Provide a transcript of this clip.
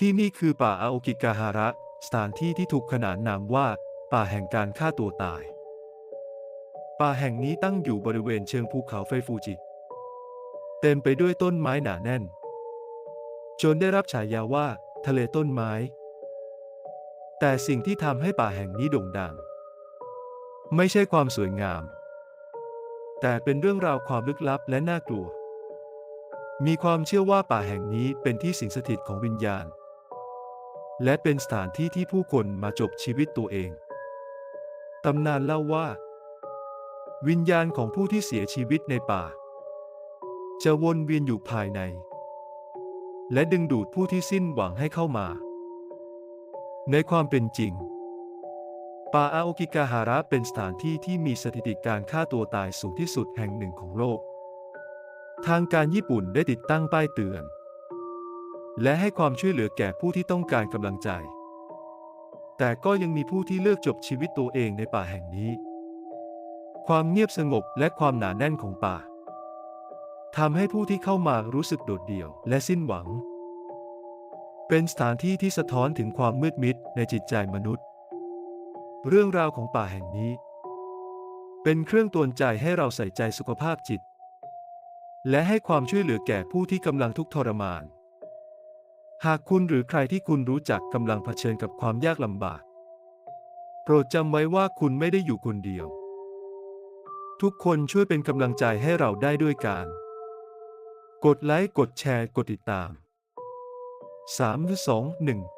ที่นี่คือป่าอาโอกิกาฮาระ สถานที่ที่ถูกขนานนามว่า ป่าแห่งการฆ่าตัวตาย ป่าแห่งนี้ตั้งอยู่บริเวณเชิงภูเขาไฟฟูจิ เต็มไปด้วยต้นไม้หนาแน่น จนได้รับฉายาว่า ทะเลต้นไม้ แต่สิ่งที่ทำให้ป่าแห่งนี้โด่งดัง ไม่ใช่ความสวยงาม แต่เป็นเรื่องราวความลึกลับและน่ากลัวมีความเชื่อว่าป่าแห่งนี้เป็นที่สิงสถิตของวิญญาณ และเป็นสถานที่ที่ผู้คนมาจบชีวิตตัวเอง ตำนานเล่าว่า วิญญาณของผู้ที่เสียชีวิตในป่า จะวนเวียนอยู่ภายใน และดึงดูดผู้ที่สิ้นหวังให้เข้ามา ในความเป็นจริง ป่าอาโอกิกาฮาระเป็นสถานที่ที่มีสถิติการฆ่าตัวตายสูงที่สุดแห่งหนึ่งของโลก ทางการญี่ปุ่นได้ติดตั้งป้ายเตือน และให้ความช่วยเหลือแก่ผู้ที่ต้องการกำลังใจ แต่ก็ยังมีผู้ที่เลือกจบชีวิตตัวเองในป่าแห่งนี้ ความเงียบสงบและความหนาแน่นของป่าทำให้ผู้ที่เข้ามารู้สึกโดดเดี่ยวและสิ้นหวัง เป็นสถานที่ที่สะท้อนถึงความมืดมิดในจิตใจมนุษย์ เรื่องราวของป่าแห่งนี้ เป็นเครื่องตือนใจให้เราใส่ใจสุขภาพจิต และให้ความช่วยเหลือแก่ผู้ที่กำลังทุกข์ทรมาน หากคุณหรือใครที่คุณรู้จักกำลังเผชิญกับความยากลำบาก โปรดจำไว้ว่าคุณไม่ได้อยู่คนเดียว ทุกคนช่วยเป็นกำลังใจให้เราได้ด้วยการ กดไลค์ กดแชร์ กดติดตาม 3 2 1